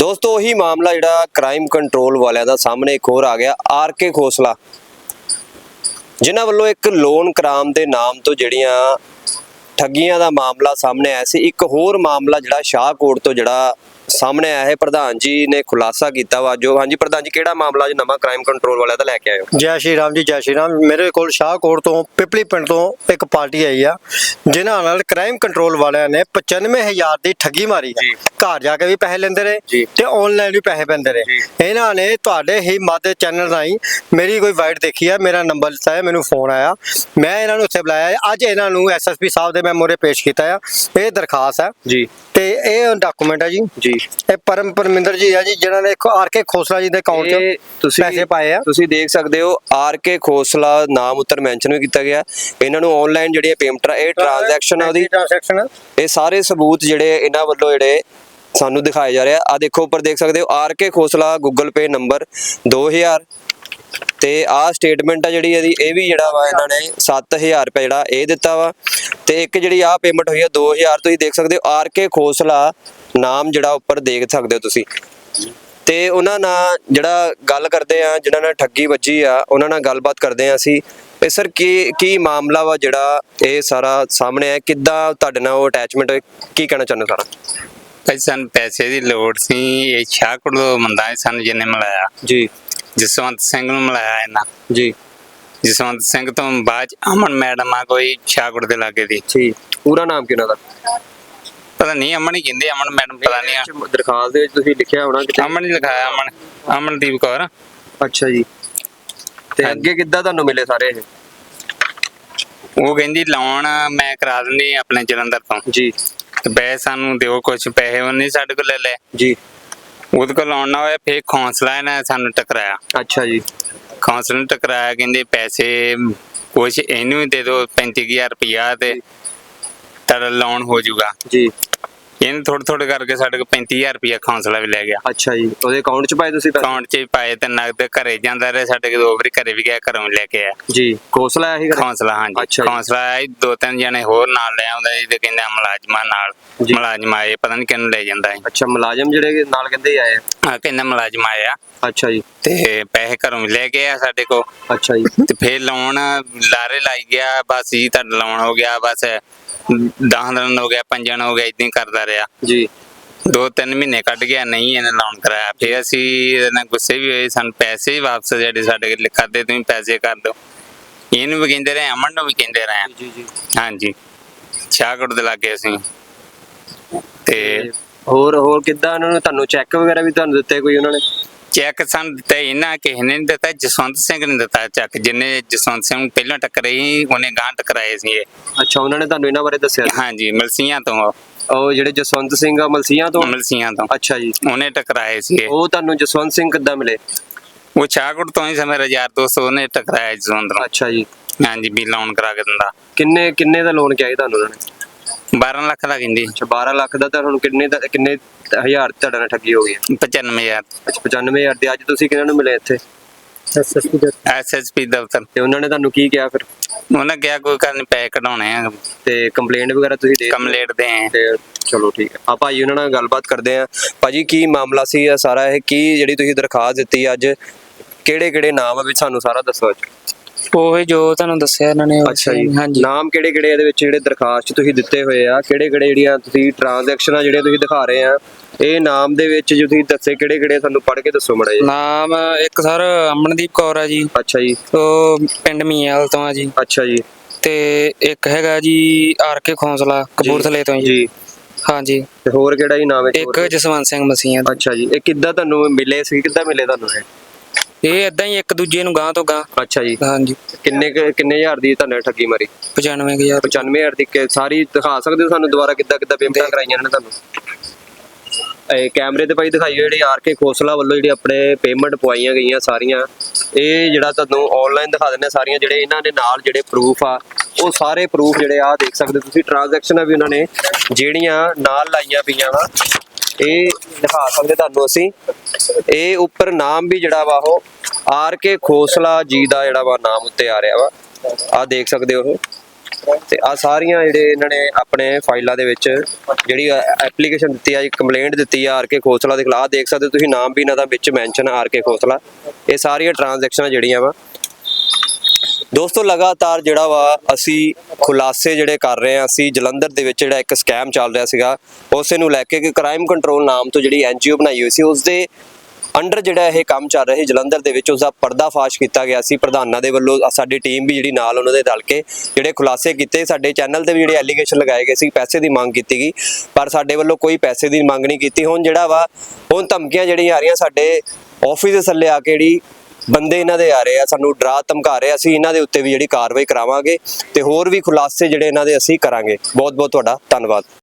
ਦੋਸਤੋ, ਉਹੀ ਮਾਮਲਾ ਜਿਹੜਾ ਕ੍ਰਾਈਮ ਕੰਟਰੋਲ ਵਾਲਿਆਂ ਦਾ ਸਾਹਮਣੇ ਇੱਕ ਹੋਰ ਆ ਗਿਆ, ਆਰ ਕੇ ਖੋਸਲਾ। ਜਿਨ੍ਹਾਂ ਵੱਲੋਂ ਇੱਕ ਲੋਨ ਕਰਾਮ ਦੇ ਨਾਮ ਤੋਂ ਜਿਹੜੀਆਂ ਠੱਗੀਆਂ ਦਾ ਮਾਮਲਾ ਸਾਹਮਣੇ ਆਇਆ ਸੀ, ਇੱਕ ਹੋਰ ਮਾਮਲਾ ਜਿਹੜਾ ਸ਼ਾਹਕੋਟ ਤੋਂ ਜਿਹੜਾ ਸਾਹਮਣੇ ਆਇਆ ਹੈ ਪ੍ਰਧਾਨ ਜੀ ਨੇ ਖੁਲਾਸਾ ਕੀਤਾ ਵਾ। ਜੋ ਹਾਂਜੀ ਪ੍ਰਧਾਨ ਜੀ ਕਿਹੜਾ ਮਾਮਲਾ ਜੀ? ਨਵਾਂ ਕ੍ਰਾਈਮ ਕੰਟਰੋਲ ਵਾਲਿਆਂ ਦਾ ਲੈ ਕੇ ਆਏ ਹੋ ਜੈ ਸ਼੍ਰੀ ਰਾਮ ਜੀ ਜੈ ਸ਼੍ਰੀ ਰਾਮ। ਮੇਰੇ ਕੋਲ ਸ਼ਾਹਕੋਟ ਤੋਂ ਪਿਪਲੀ ਪਿੰਡ ਤੋਂ ਇੱਕ ਪਾਰਟੀ ਆਈ ਆ ਜਿਨ੍ਹਾਂ ਨਾਲ ਕ੍ਰਾਈਮ ਕੰਟਰੋਲ ਵਾਲਿਆਂ ਨੇ 95000 ਦੀ ਠੱਗੀ ਮਾਰੀ ਆ। ਘਰ ਜਾ ਕੇ ਵੀ ਪੈਸੇ ਲੈਂਦੇ ਰਹੇ। ਤੇ ਆਨਲਾਈਨ ਵੀ ਪੈਸੇ ਪੈਂਦੇ ਰਹੇ। ਇਹਨਾਂ ਨੇ ਤੁਹਾਡੇ ਹੀ ਮਾਦੇ ਚੈਨਲ ਰਾਹੀਂ ਮੇਰੀ ਕੋਈ ਵਾਈਟ ਦੇਖੀ ਆ ਮੇਰਾ ਨੰਬਰ ਦਿੱਤਾ ਹੈ ਮੈਨੂੰ ਫੋਨ ਆਇਆ। ਮੈਂ ਇਹਨਾਂ ਨੂੰ ਉੱਥੇ ਬੁਲਾਇਆ। ਅੱਜ ਇਹਨਾਂ ਨੂੰ ਐਸਐਸਪੀ ਸਾਹਿਬ ਦੇ ਮੈਂ ਮੋਰੇ ਪੇਸ਼ ਕੀਤਾ ਆ। ਇਹ ਦਰਖਾਸਤ ਹੈ ਜੀ। ਤੇ ਇਹ ਡਾਕੂਮੈਂਟ ਹੈ ਜੀ। ਜੀ। ਇਹ ਪਰਮ ਪਰਮਿੰਦਰ ਜੀ ਆ ਜੀ ਜਿਨ੍ਹਾਂ ਨੇ ਆਰ ਕੇ ਖੋਸਲਾ ਜੀ ਦੇ ਅਕਾਊਂਟ 'ਚ ਤੁਸੀਂ ਪੈਸੇ ਪਾਏ ਆ। ਤੁਸੀਂ ਦੇਖ ਸਕਦੇ ਹੋ ਆਰ ਕੇ ਖੋਸਲਾ ਨਾਮ ਉੱਤਰ ਮੈਂਸ਼ਨ ਵੀ ਕੀਤਾ ਗਿਆ। ਇਹਨਾਂ ਨੂੰ ਆਨਲਾਈਨ ਜਿਹੜੀਆਂ ਪੇਮੈਂਟ ਇਹ ਟ੍ਰਾਂਜੈਕਸ਼ਨ ਆ ਉਹਦੀ। ਇਹ ਸਾਰੇ ਸਬੂਤ ਜਿਹੜੇ ਇਹਨਾਂ ਵੱਲੋਂ ਜਿਹੜੇ ਸਾਨੂੰ ਦਿਖਾਏ ਜਾ ਰਹੇ ਆ। ਆ ਦੇਖੋ ਉੱਪਰ ਦੇਖ ਸਕਦੇ ਹੋ R K Khosla Google pay number 2000 ਤੇ ਆ ਸਟੇਟਮੈਂਟ ਆ ਜਿਹੜੀ ਇਹਦੀ ਇਹ ਵੀ ਜਿਹੜਾ ਵਾ ਇਹਨਾਂ ਨੇ 7000 ਰੁਪਏ ਜਿਹੜਾ ਇਹ ਦਿੱਤਾ ਵਾ। ਤੇ ਇੱਕ ਜਿਹੜੀ ਆ ਪੇਮੈਂਟ ਹੋਈ ਆ 2000 ਤੁਸੀਂ ਦੇਖ ਸਕਦੇ ਹੋ ਆਰ ਕੇ ਖੋਸਲਾ ਨਾਮ ਜਿਹੜਾ ਉੱਪਰ ਦੇਖ ਸਕਦੇ ਹੋ ਤੁਸੀਂ। ਤੇ ਉਹਨਾਂ ਨਾਲ ਜਿਹੜਾ ਗੱਲ ਕਰਦੇ ਆ ਜਿਨ੍ਹਾਂ ਨਾਲ ਠੱਗੀ ਵੱਜੀ ਆ ਉਹਨਾਂ ਨਾਲ ਗੱਲਬਾਤ ਕਰਦੇ ਆ ਅਸੀਂ। ਇਹ ਸਰ ਕੀ ਕੀ ਮਾਮਲਾ ਵਾ ਜਿਹੜਾ ਇਹ ਸਾਰਾ ਸਾਹਮਣੇ ਆ ਕਿੱਦਾਂ ਤੁਹਾਡੇ ਨਾਲ ਉਹ ਅਟੈਚਮੈਂਟ ਕੀ ਕਹਿਣਾ ਚਾਹੁੰਦੇ ਹੋ ਸਾਰਾ? ਭਾਈ ਸਾਨੂੰ ਪੈਸੇ ਦੀ ਲੋੜ ਸੀ। ਇਹ ਸ਼ਾਹਕੋਟ ਤੋਂ ਬੰਦਾ ਹੈ ਸਾਨੂੰ ਜਿਹਨੇ ਮਿਲਾਇਆ। ਜੀ। ਜਸਵੰਤ ਸਿੰਘ ਨੂੰ ਮਿਲਾਇਆ ਇਹਨਾਂ। ਜੀ। ਜਸਵੰਤ ਸਿੰਘ ਤੋਂ ਬਾਅਦ ਅਮਨ ਮੈਡਮ ਆ ਕੋਈ ਸ਼ਾਹਕੋਟ ਦੇ ਲਾਗੇ ਦੀ। ਠੀਕ ਪੂਰਾ ਨਾਮ ਕਿਹਨਾਂ ਦਾ? ਪਤਾ ਨਹੀਂ ਅਮਨ ਹੀ ਕਹਿੰਦੇ ਅਮਨ ਮੈਡਮ ਪਤਾ ਨਹੀਂ ਆ। ਦਰਖਾਸਤ ਦੇ ਵਿੱਚ ਤੁਸੀਂ ਲਿਖਿਆ ਹੋਣਾ ਕਿਤੇ? ਅਮਨ ਹੀ ਲਿਖਾਇਆ ਅਮਨ ਅਮਨਦੀਪ ਕੌਰ। ਅੱਛਾ ਜੀ। ਤੇ। ਅੱਗੇ ਕਿੱਦਾਂ ਤੁਹਾਨੂੰ ਮਿਲੇ ਸਾਰੇ ਇਹ? ਉਹ ਕਹਿੰਦੀ ਲੋਨ ਮੈਂ ਕਰਾ ਦਿੰਦੀ ਆਪਣੇ ਜਲੰਧਰ ਤੋਂ। ਜੀ। ਤੇ ਪੈਸੇ ਸਾਨੂੰ ਦਿਓ ਕੁਝ ਪੈਸੇ ਉਹਨੇ ਸਾਡੇ ਕੋਲ ਲੈ ਲੈ ਜੀ। ਉਹਦੇ ਕੋਲ ਲੋਨ ਨਾ ਹੋਇਆ ਫੇਰ ਖੌਂਸਲਾ ਇਹਨਾਂ ਸਾਨੂੰ ਟਕਰਾਇਆ। ਅੱਛਾ ਜੀ। ਖੌਂਸਲੇ ਨੂੰ ਟਕਰਾਇਆ ਕਹਿੰਦੇ ਪੈਸੇ ਕੁਝ ਇਹਨੂੰ ਹੀ ਦੇ ਦਿਓ 35000 ਰੁਪਇਆ ਤੇ ਤੁਹਾਡਾ ਲੋਨ ਹੋ ਜਾਊਗਾ। ਜੀ। ਇਹਨੇ ਥੋੜੇ ਥੋੜੇ ਕਰਕੇ ਸਾਡੇ ਕੋਲ 35000 ਰੁਪਇਆ ਖੌਂਸਲਾ ਵੀ ਲੈ ਗਿਆ। ਅੱਛਾ ਜੀ ਉਹਦੇ ਅਕਾਊਂਟ 'ਚ ਪਾਏ ਤੁਸੀਂ ਪੈਸੇ? ਅਕਾਊਂਟ 'ਚ ਵੀ ਪਾਏ ਤੇ ਨਗਦ ਘਰੇ ਜਾਂਦਾ ਰਿਹਾ ਸਾਡੇ ਕੋਲ ਦੋ ਵਾਰੀ ਘਰੇ ਵੀ ਗਿਆ ਘਰੋਂ ਵੀ ਲੈ ਕੇ ਆਇਆ। ਜੀ ਖੋਸਲਾ ਆਇਆ ਸੀ ਘਰੇ? ਖੌਂਸਲਾ ਹਾਂਜੀ। ਅੱਛਾ ਜੀ। ਖੌਂਸਲਾ ਆਇਆ ਦੋ ਤਿੰਨ ਜਣੇ ਹੋਰ ਨਾਲ ਲੈ ਆਉਂਦਾ ਜੀ ਤੇ ਕਹਿੰਦਾ ਮੁਲਾਜ਼ਮਾਂ ਨਾਲ। ਜੀ। ਮੁਲਾਜ਼ਮ ਆਏ ਪਤਾ ਨਹੀਂ ਕਿਹਨੂੰ ਲੈ ਜਾਂਦਾ ਹੈ ਅੱਛਾ ਮੁਲਾਜ਼ਮ ਜਿਹੜੇ ਨਾਲ ਕਹਿੰਦੇ ਆਏ ਆ। ਆ ਕਹਿੰਦਾ ਮੁਲਾਜ਼ਮ ਆਇਆ। ਅੱਛਾ ਜੀ। ਤੇ ਪੈਸੇ ਘਰੋਂ ਵੀ ਲੈ ਕੇ ਆ ਸਾਡੇ ਕੋਲ। ਅੱਛਾ ਜੀ। ਤੇ ਫੇਰ ਲੋਨ ਲਾਰੇ ਲਾਈ ਗਿਆ ਬਸ ਜੀ ਤੁਹਾਡਾ ਲੋਨ ਹੋ ਗਿਆ ਬਸ 10 ਦਿਨ ਹੋ ਗਿਆ ਪੰਜਾਂ ਦਿਨ ਹੋ ਗਿਆ ਇਦਾਂ ਹੀ ਕਰਦਾ ਰਿਹਾ। ਜੀ। ਦੋ ਤਿੰਨ ਮਹੀਨੇ ਕੱਢ ਗਿਆ ਨਹੀਂ ਇਹਨੇ ਲੋਨ ਕਰਾਇਆ। ਫੇਰ ਅਸੀਂ ਇਹਦੇ ਨਾਲ ਗੁੱਸੇ ਵੀ ਹੋਏ ਸਾਨੂੰ ਪੈਸੇ ਵੀ ਵਾਪਸ ਜਿਹੜੇ ਸਾਡੇ ਕੋਲ ਕਰਦੇ ਤੁਸੀਂ ਪੈਸੇ ਕਰ ਦਿਓ। ਇਹਨੂੰ ਵੀ ਕਹਿੰਦੇ ਰਹੇ ਅਮਨ ਨੂੰ ਵੀ ਕਹਿੰਦੇ ਰਹੇ। ਜੀ ਜੀ ਹਾਂਜੀ। ਸ਼ਾਹਕੋਟ ਦੇ ਲਾਗੇ ਅਸੀਂ। ਤੇ ਹੋਰ ਹੋਰ ਕਿੱਦਾਂ ਉਹਨਾਂ ਨੇ ਤੁਹਾਨੂੰ ਚੈੱਕ ਵਗੈਰਾ ਵੀ ਤੁਹਾਨੂੰ ਦਿੱਤੇ ਕੋਈ ਉਹਨਾਂ ਨੇ? ਚੈੱਕ ਸਾਨੂੰ ਦਿੱਤਾ ਇਹਨਾਂ ਕਿਸੇ ਨੇ ਨਹੀਂ ਦਿੱਤਾ ਜਸਵੰਤ ਸਿੰਘ ਨੇ ਦਿੱਤਾ ਚੈੱਕ ਜਿੰਨੇ ਜਸਵੰਤ ਸਿੰਘ ਨੂੰ ਪਹਿਲਾਂ ਟੱਕਰੇ ਸੀ ਉਹਨੇ ਗਾਂ ਟਕਰਾਏ ਸੀ ਇਹ। ਅੱਛਾ ਉਹਨਾਂ ਨੇ ਤੁਹਾਨੂੰ ਇਹਨਾਂ ਬਾਰੇ ਦੱਸਿਆ ਹਾਂਜੀ ਮਲਸੀਆਂ ਤੋਂ। ਉਹ, ਜਿਹੜੇ ਜਸਵੰਤ ਸਿੰਘ ਆ ਮਲਸੀਆਂ ਤੋਂ? ਮਲਸੀਆਂ ਤੋਂ। ਅੱਛਾ ਜੀ। ਉਹਨੇ ਟਕਰਾਏ ਸੀ। ਉਹ ਤੁਹਾਨੂੰ ਜਸਵੰਤ ਸਿੰਘ ਕਿੱਦਾਂ ਮਿਲੇ? ਉਹ ਸ਼ਾਹਕੋਟ ਤੋਂ ਹੀ ਸੀ ਮੇਰਾ ਯਾਰ ਦੋਸਤ ਉਹਨੇ ਟਕਰਾਇਆ ਜਸਵੰਤ ਨੂੰ। ਅੱਛਾ ਜੀ। ਹਾਂਜੀ ਵੀ ਲੋਨ ਕਰਾ ਕੇ ਦਿੰਦਾ। ਕਿੰਨੇ ਕਿੰਨੇ ਦਾ ਲੋਨ ਸੀ ਤੁਹਾਨੂੰ ਉਹਨਾਂ ਨੇ? 12 ਲੱਖ ਦਾ ਕਹਿੰਦੀ। ਅੱਛਾ 12 ਲੱਖ ਦਾ ਤਾਂ ਹੁਣ ਕਿੰਨੇ ਦਾ ਕਿੰਨੇ ਹਜ਼ਾਰ ਤੁਹਾਡੇ ਨਾਲ ਠੱਗੀ ਹੋ ਗਈ ਹੈ? 95000 ਅੱਛਾ 95000 ਦੇ ਅੱਜ ਤੁਸੀਂ ਕਿਹਨਾਂ ਨੂੰ ਮਿਲੇ ਇੱਥੇ? ਐਸਐਸਪੀ ਦੇ। ਐਸਐਸਪੀ ਦਫ਼ਤਰ ਤੇ ਉਹਨਾਂ ਨੇ ਤੁਹਾਨੂੰ ਕੀ ਕਿਹਾ ਫਿਰ? ਉਹਨੇ ਕਿਹਾ ਕੋਈ ਨਹੀਂ ਪੈਸੇ ਕਢਾਉਣੇ ਆ। ਤੇ ਕੰਪਲੇਂਟ ਵਗੈਰਾ ਤੁਸੀਂ ਦੇ ਕੰਪਲੀਟ ਦੇ ਆਏ। ਤੇ ਚਲੋ ਠੀਕ ਹੈ ਆ ਭਾਜੀ ਉਹਨਾਂ ਨਾਲ ਗੱਲਬਾਤ ਕਰਦੇ ਆ। ਭਾਜੀ ਕੀ ਮਾਮਲਾ ਸੀ ਇਹ ਸਾਰਾ? ਇਹ ਕੀ ਜਿਹੜੀ ਤੁਸੀਂ ਦਰਖਾਸਤ ਦਿੱਤੀ ਅੱਜ? ਕਿਹੜੇ ਕਿਹੜੇ ਨਾਮ ਆ ਵੀ ਸਾਨੂੰ ਸਾਰਾ ਦੱਸੋ ਅੱਜ? ਉਹੀ ਜੋ ਤੁਹਾਨੂੰ ਦੱਸਿਆ ਇਹਨਾਂ ਨੇ ਅੱਛਾ ਜੀ। ਹਾਂਜੀ। ਨਾਮ ਕਿਹੜੇ ਕਿਹੜੇ ਇਹਦੇ ਵਿੱਚ ਜਿਹੜੇ ਦਰਖਾਸਤ 'ਚ ਤੁਸੀਂ ਦਿੱਤੇ ਹੋਏ ਆ? ਕਿਹੜੇ ਕਿਹੜੇ ਜਿਹੜੀਆਂ ਤੁਸੀਂ ਟ੍ਰਾਂਜੈਕਸ਼ਨਾਂ ਜਿਹੜੀਆਂ ਤੁਸੀਂ ਦਿਖਾ ਰਹੇ ਆ? ਇਹ ਨਾਮ ਦੇ ਵਿੱਚ ਜੋ ਤੁਸੀਂ ਦੱਸੇ ਕਿਹੜੇ ਕਿਹੜੇ ਸਾਨੂੰ ਪੜ੍ਹ ਕੇ ਦੱਸੋ ਮੜਾ ਜੀ ਨਾਮ ਇੱਕ ਸਰ ਅਮਨਦੀਪ ਕੌਰ ਆ ਜੀ। ਅੱਛਾ ਜੀ। ਉਹ ਪਿੰਡ ਮੀਆਲ ਤੋਂ ਆ ਜੀ। ਅੱਛਾ ਜੀ। ਤੇ ਇੱਕ ਹੈਗਾ ਜੀ ਆਰ ਕੇ ਖੌਂਸਲਾ ਕਪੂਰਥਲੇ ਤੋਂ ਜੀ। ਜੀ। ਹਾਂਜੀ। ਤੇ ਹੋਰ ਕਿਹੜਾ ਜੀ ਨਾਮ ਹੈ ਇੱਕ ਜਸਵੰਤ ਸਿੰਘ ਮਸੀਹਾਂ ਦਾ। ਅੱਛਾ ਜੀ। ਇਹ ਕਿੱਦਾਂ ਤੁਹਾਨੂੰ ਮਿਲੇ ਸੀ? ਕਿੱਦਾਂ ਮਿਲੇ ਤੁਹਾਨੂੰ ਇਹ? ਇਹ ਇਦਾਂ ਹੀ ਇੱਕ ਦੂਜੇ ਨੂੰ ਗਾਂ ਤੋਂ ਗਾਂ ਅੱਛਾ ਜੀ। ਹਾਂਜੀ। ਕਿੰਨੇ ਕੁ- ਕਿੰਨੇ ਹਜ਼ਾਰ ਦੀ ਤੁਹਾਨੂੰ ਠੱਗੀ ਮਾਰੀ? 95000 95000 ਦੀ ਕਿ- ਸਾਰੀ ਦਿਖਾ ਸਕਦੇ ਹੋ ਸਾਨੂੰ ਦੁਬਾਰਾ ਕਿੱਦਾਂ ਕਿੱਦਾਂ ਪੇਮੈਂਟਾਂ ਕਰਾਈਆਂ ਨੇ ਤੁਹਾਨੂੰ? ਇਹ ਕੈਮਰੇ ਤੇ ਭਾਈ ਦਿਖਾਈਓ ਜਿਹੜੀ ਆਰ ਕੇ ਖੋਸਲਾ ਵੱਲੋਂ ਜਿਹੜੀ ਆਪਣੇ ਪੇਮੈਂਟ ਪਵਾਈਆਂ ਗਈਆਂ ਸਾਰੀਆਂ ਇਹ ਜਿਹੜਾ ਤੁਹਾਨੂੰ ਆਨਲਾਈਨ ਦਿਖਾ ਦਿੰਦੇ ਆ ਸਾਰੀਆਂ ਜਿਹੜੇ ਇਹਨਾਂ ਦੇ ਨਾਲ ਜਿਹੜੇ ਪ੍ਰੂਫ ਆ ਉਹ ਸਾਰੇ ਪ੍ਰੂਫ ਜਿਹੜੇ ਆ ਦੇਖ ਸਕਦੇ ਹੋ ਤੁਸੀਂ। ਟ੍ਰਾਂਜੈਕਸ਼ਨਾਂ ਵੀ ਉਹਨਾਂ ਨੇ ਜਿਹੜੀਆਂ ਨਾਲ ਲਾਈਆਂ ਪਈਆਂ ਵਾ ਇਹ ਦਿਖਾ ਸਕਦੇ ਤੁਹਾਨੂੰ ਅਸੀਂ। ਇਹ ਉੱਪਰ ਨਾਮ ਵੀ ਜਿਹੜਾ ਵਾ ਉਹ ਆਰ ਕੇ ਖੋਸਲਾ ਜੀ ਦਾ ਜਿਹੜਾ ਵਾ ਨਾਮ ਉੱਤੇ ਆ ਰਿਹਾ ਵਾ। ਆ ਦੇਖ ਸਕਦੇ ਹੋ। ਉਹ ਤੇ ਆ ਸਾਰੀਆਂ ਜਿਹੜੇ ਇਹਨਾਂ ਨੇ ਆਪਣੇ ਫਾਈਲਾਂ ਦੇ ਵਿੱਚ ਜਿਹੜੀ ਐਪਲੀਕੇਸ਼ਨ ਦਿੱਤੀ ਆ ਕੰਪਲੇਂਟ ਦਿੱਤੀ ਆ ਆਰਕੇ ਖੋਸਲਾ ਦੇ ਖਿਲਾਫ। ਦੇਖ ਸਕਦੇ ਹੋ ਤੁਸੀਂ ਨਾਮ ਵੀ ਇਹਨਾਂ ਦਾ ਵਿੱਚ ਮੈਂਸ਼ਨ ਆਰ ਕੇ ਖੋਸਲਾ। ਇਹ ਸਾਰੀਆਂ ਟ੍ਰਾਂਜੈਕਸ਼ਨਾਂ ਜਿਹੜੀਆਂ ਵਾ ਦੋਸਤੋ, ਲਗਾਤਾਰ ਜਿਹੜਾ ਵਾ, ਅਸੀਂ ਖੁਲਾਸੇ ਜਿਹੜੇ ਕਰ ਰਹੇ ਹਾਂ, ਅਸੀਂ ਜਲੰਧਰ ਦੇ ਵਿੱਚ ਜਿਹੜਾ ਇੱਕ ਸਕੈਮ ਚੱਲ ਰਿਹਾ ਸੀਗਾ, ਉਸੇ ਨੂੰ ਲੈ ਕੇ ਕਿ ਕ੍ਰਾਈਮ ਕੰਟਰੋਲ ਨਾਮ ਤੋਂ ਜਿਹੜੀ ਐਨਜੀਓ ਬਣਾਈ ਹੋਈ ਸੀ ਉਸ ਦੇ ਅੰਡਰ ਜਿਹੜਾ ਇਹ ਕੰਮ ਚੱਲ ਰਿਹਾ ਸੀ, ਜਲੰਧਰ ਦੇ ਵਿੱਚ ਉਸ ਦਾ ਪਰਦਾਫਾਸ਼ ਕੀਤਾ ਗਿਆ ਸੀ, ਪ੍ਰਧਾਨਾਂ ਦੇ ਵੱਲੋਂ ਸਾਡੀ ਟੀਮ ਵੀ ਜਿਹੜੀ ਨਾਲ ਉਹਨਾਂ ਦੇ ਰਲ ਕੇ ਜਿਹੜੇ ਖੁਲਾਸੇ ਕੀਤੇ, ਸਾਡੇ ਚੈਨਲ ਤੇ ਵੀ ਜਿਹੜੇ ਐਲੀਗੇਸ਼ਨ ਲਗਾਏ ਗਏ ਸੀ, ਪੈਸੇ ਦੀ ਮੰਗ ਕੀਤੀ ਗਈ, ਪਰ ਸਾਡੇ ਵੱਲੋਂ ਕੋਈ ਪੈਸੇ ਦੀ ਮੰਗ ਨਹੀਂ ਕੀਤੀ। ਹੁਣ ਜਿਹੜਾ ਵਾ, ਹੁਣ ਧਮਕੀਆਂ ਜਿਹੜੀਆਂ ਆ ਰਹੀਆਂ ਸਾਡੇ ਆਫਿਸ ਦੇ ਥੱਲੇ ਆ ਕੇ ਜਿਹੜੀ ਬੰਦੇ ਇਹਨਾਂ ਦੇ ਆ ਰਹੇ ਆ ਸਾਨੂੰ ਡਰਾ ਧਮਕਾ ਰਹੇ ਆ, ਅਸੀਂ ਇਹਨਾਂ ਦੇ ਉੱਤੇ ਵੀ ਜਿਹੜੀ ਕਾਰਵਾਈ ਕਰਾਵਾਂਗੇ ਤੇ ਹੋਰ ਵੀ ਖੁਲਾਸੇ ਜਿਹੜੇ ਇਹਨਾਂ ਦੇ ਅਸੀਂ ਕਰਾਂਗੇ। ਬਹੁਤ ਬਹੁਤ ਤੁਹਾਡਾ ਧੰਨਵਾਦ।